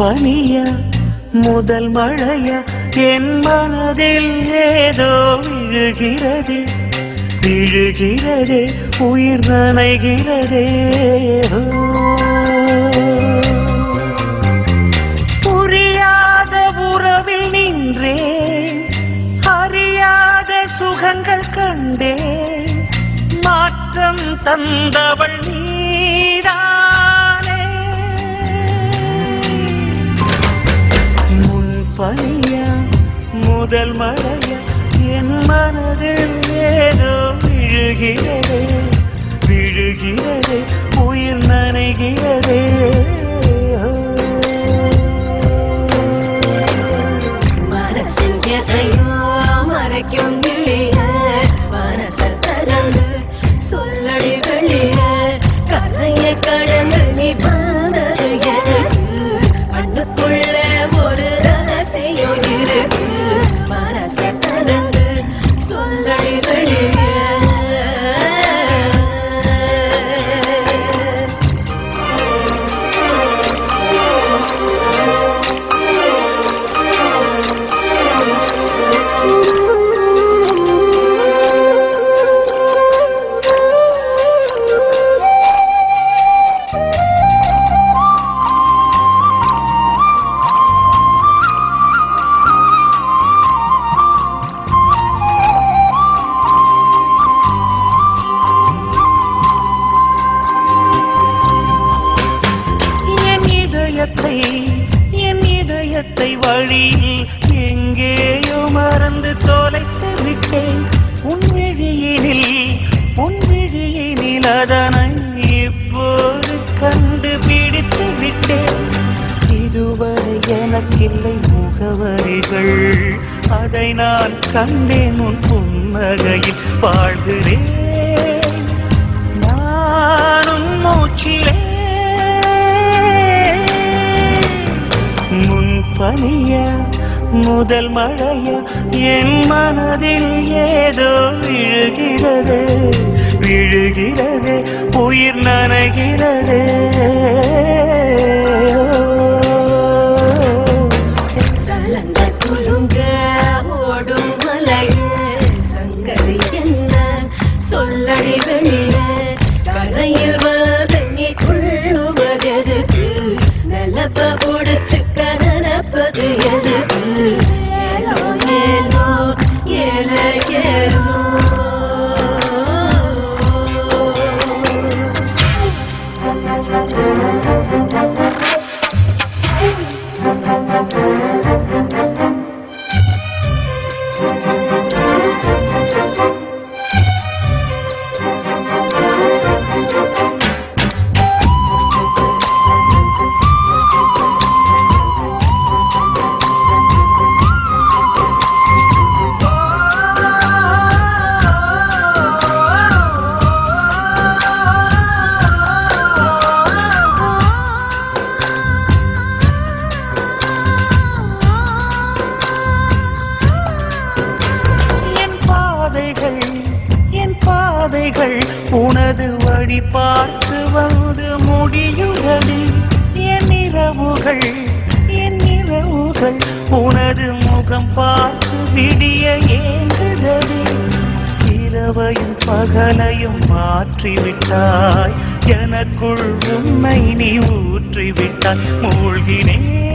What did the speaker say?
பனிய முதல் மழைய என் மனதில் ஏதோ விழுகிறதே விழுகிறதே உயிர் நனைகிறதே. புரியாத உறவில் நின்றேன் அறியாத சுகங்கள் கண்டேன் மாற்றம் தந்தவள் நீரா பனியா முதல் மழையா என் மனதில் ஏதோ விழுகிறதே. விழுகிறதே உயிர் நனைகிறதே. மனசின் எதையோ இல்லை முகவரிகள். அதை நான் கண்டேன் உன் புன்னகையில் வாழ்கிறேன். நானும் மூச்சிலே. முன் பனியா முதல் மழைய என் மனதில் ஏதோ விழுகிறது. விழுகிறது உயிர் நனைகிறது. உனது வழி பார்த்து வந்து முடியுதடி. என் இரவுகள் என் இரவுகள். உனது முகம் பார்த்து விடிய ஏங்குதடி. இரவையும் பகலையும் மாற்றிவிட்டாய். எனக்குள் உண்மை நீ ஊற்றிவிட்டாய். மூழ்கினேன்.